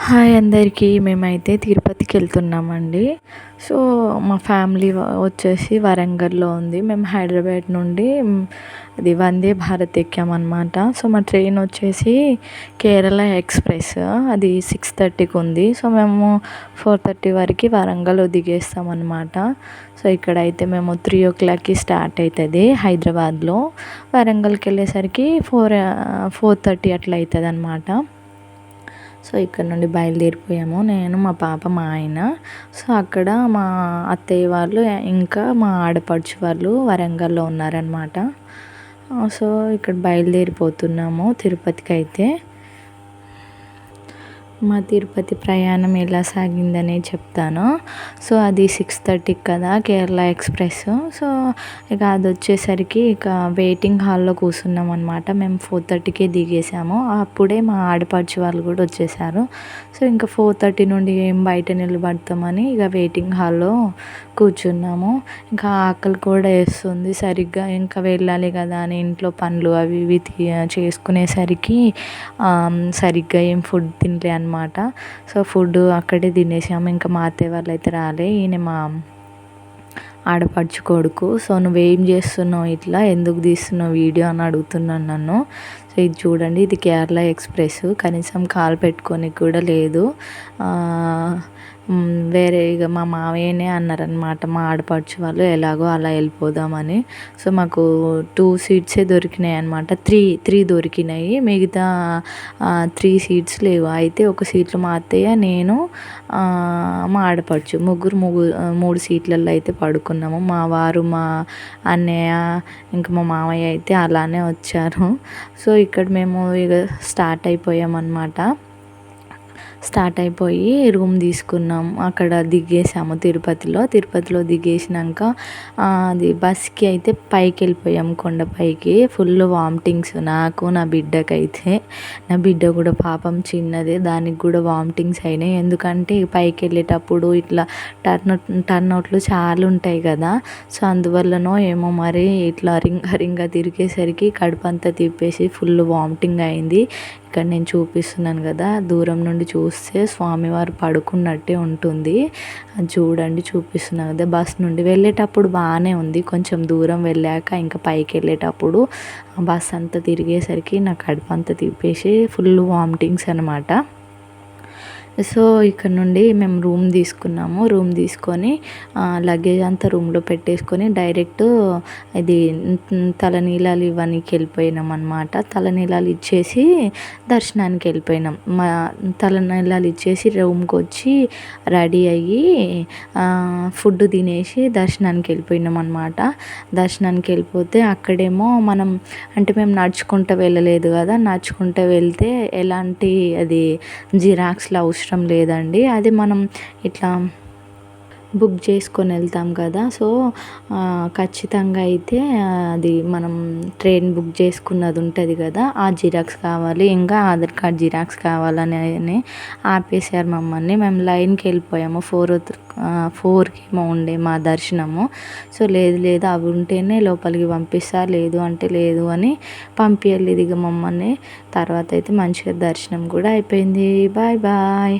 Hi అందరికీ మేమైతే తిరుపతికి వెళ్తున్నామండి. సో మా ఫ్యామిలీ వచ్చేసి వరంగల్లో ఉంది. మేము హైదరాబాద్ నుండి అది వందే భారత్ ఎక్కామన్నమాట. సో మా ట్రైన్ వచ్చేసి కేరళ ఎక్స్ప్రెస్. అది సిక్స్ థర్టీకి ఉంది. సో మేము ఫోర్ థర్టీ వరకు వరంగల్లో దిగేస్తామన్నమాట. సో ఇక్కడైతే మేము త్రీ ఓ క్లాక్కి స్టార్ట్ అవుతుంది హైదరాబాద్లో. వరంగల్కి వెళ్ళేసరికి ఫోర్ ఫోర్ థర్టీ అట్లా అవుతుంది అనమాట సో ఇక్కడ నుండి బయలుదేరిపోయాము. నేను మా పాప మా ఆయన. సో అక్కడ మా అత్తయ్య వాళ్ళు ఇంకా మా ఆడపడుచు వాళ్ళు వరంగల్లో ఉన్నారనమాట సో ఇక్కడ బయలుదేరిపోతున్నాము తిరుపతికి అయితే మా తిరుపతి ప్రయాణం ఎలా సాగిందనే చెప్తాను. సో అది సిక్స్ థర్టీకి కదా కేరళ ఎక్స్ప్రెస్. సో ఇక అది వచ్చేసరికి ఇక వెయిటింగ్ హాల్లో కూర్చున్నాం అనమాట మేము ఫోర్ థర్టీకే దిగేసాము. అప్పుడే మా ఆడపడుచు వాళ్ళు కూడా వచ్చేసారు. సో ఇంకా ఫోర్ థర్టీ నుండి ఏం బయట నిలబడతామని ఇక వెయిటింగ్ హాల్లో కూర్చున్నాము. ఇంకా ఆకలి కూడా వేస్తుంది సరిగ్గా. ఇంకా వెళ్ళాలి కదా అని ఇంట్లో పనులు అవి ఇవి చేసుకునేసరికి సరిగ్గా ఏం ఫుడ్ తినలే అనమాట అనమాట సో ఫుడ్ అక్కడే తినేసాము. ఇంకా మా అత్తయ్య వాళ్ళు అయితే రాలే. ఈయన మా ఆడపడుచు కొడుకు. సో నువ్వేం చేస్తున్నావు ఇట్లా? ఎందుకు తీస్తున్నావు వీడియో అని అడుగుతున్నాను నన్ను. సో ఇది చూడండి. ఇది కేరళ ఎక్స్ప్రెస్ కనీసం కాల్ పెట్టుకొని కూడా లేదు. వేరే ఇక మా మావయ్యనే అన్నారనమాట మా ఆడపడుచు వాళ్ళు ఎలాగో అలా వెళ్ళిపోదామని. సో మాకు టూ సీట్సే దొరికినాయి అనమాట త్రీ త్రీ దొరికినాయి. మిగతా త్రీ సీట్స్ లేవు. అయితే ఒక సీట్లో మా అత్తయ్య నేను మా ఆడపడుచు ముగ్గురు ముగ్గురు మూడు సీట్లలో అయితే పడుకున్నాము. మా వారు మా అన్నయ్య ఇంకా మా మామయ్య అయితే అలానే వచ్చారు. సో ఇక్కడ మేము ఇక స్టార్ట్ అయిపోయామన్నమాట. స్టార్ట్ అయిపోయి రూమ్ తీసుకున్నాం. అక్కడ దిగేసాము తిరుపతిలో. తిరుపతిలో దిగేసినాక అది బస్కి అయితే పైకి వెళ్ళిపోయాం కొండపైకి ఫుల్ వామిటింగ్స్. నాకు నా బిడ్డకైతే. నా బిడ్డ కూడా పాపం చిన్నదే. దానికి కూడా వామిటింగ్స్ అయినాయి. ఎందుకంటే పైకి వెళ్ళేటప్పుడు ఇట్లా టర్న్ టర్న్ అవుట్లు చాలా ఉంటాయి కదా. సో అందువల్లనో ఏమో మరి ఇట్లా రింగ రింగ తిరిగేసరికి కడుపు అంతా తిప్పేసి ఫుల్ వామిటింగ్ అయింది. ఇక్కడ నేను చూపిస్తున్నాను కదా. దూరం నుండి చూ చూస్తే స్వామివారు పడుకున్నట్టే ఉంటుంది. అది చూడండి చూపిస్తున్నాను కదా బస్ నుండి వెళ్ళేటప్పుడు బాగానే ఉంది. కొంచెం దూరం వెళ్ళాక ఇంకా పైకి వెళ్ళేటప్పుడు బస్ అంతా తిరిగేసరికి నా కడుపు అంతా తిప్పేసి ఫుల్ వామిటింగ్స్ అనమాట సో ఇక్కడ నుండి మేము రూమ్ తీసుకున్నాము. రూమ్ తీసుకొని లగేజ్ అంతా రూమ్లో పెట్టేసుకొని డైరెక్ట్ ఇది తలనీలాలు ఇవ్వడానికి వెళ్ళిపోయినాం అనమాట తలనీలాలు ఇచ్చేసి దర్శనానికి వెళ్ళిపోయినాం. మా తలనీలాలు ఇచ్చేసి రూమ్కి వచ్చి రెడీ అయ్యి ఫుడ్ తినేసి దర్శనానికి వెళ్ళిపోయినాం అనమాట దర్శనానికి వెళ్ళిపోతే అక్కడేమో మనం అంటే మేము నడుచుకుంటూ వెళ్ళలేదు కదా నడుచుకుంటూ వెళ్తే ఎలాంటి అది జిరాక్స్లు అవసరం అవసరం లేదండి. అది మనం ఇట్లా బుక్ చేసుకొని వెళ్తాం కదా. సో ఖచ్చితంగా అయితే అది మనం ట్రైన్ బుక్ చేసుకున్నది ఉంటుంది కదా. ఆ జిరాక్స్ కావాలి ఇంకా ఆధార్ కార్డ్ జిరాక్స్ కావాలని ఆపేశారు మమ్మల్ని. మేము లైన్కి వెళ్ళిపోయాము. ఫోర్ ఫోర్కి ఏమో ఉండే మా దర్శనము. సో లేదు లేదు అవి ఉంటేనే లోపలికి పంపిస్తా లేదు అంటే లేదు అని పంపించలేదు ఇక మమ్మల్ని. తర్వాత అయితే మంచిగా దర్శనం కూడా అయిపోయింది. Bye bye.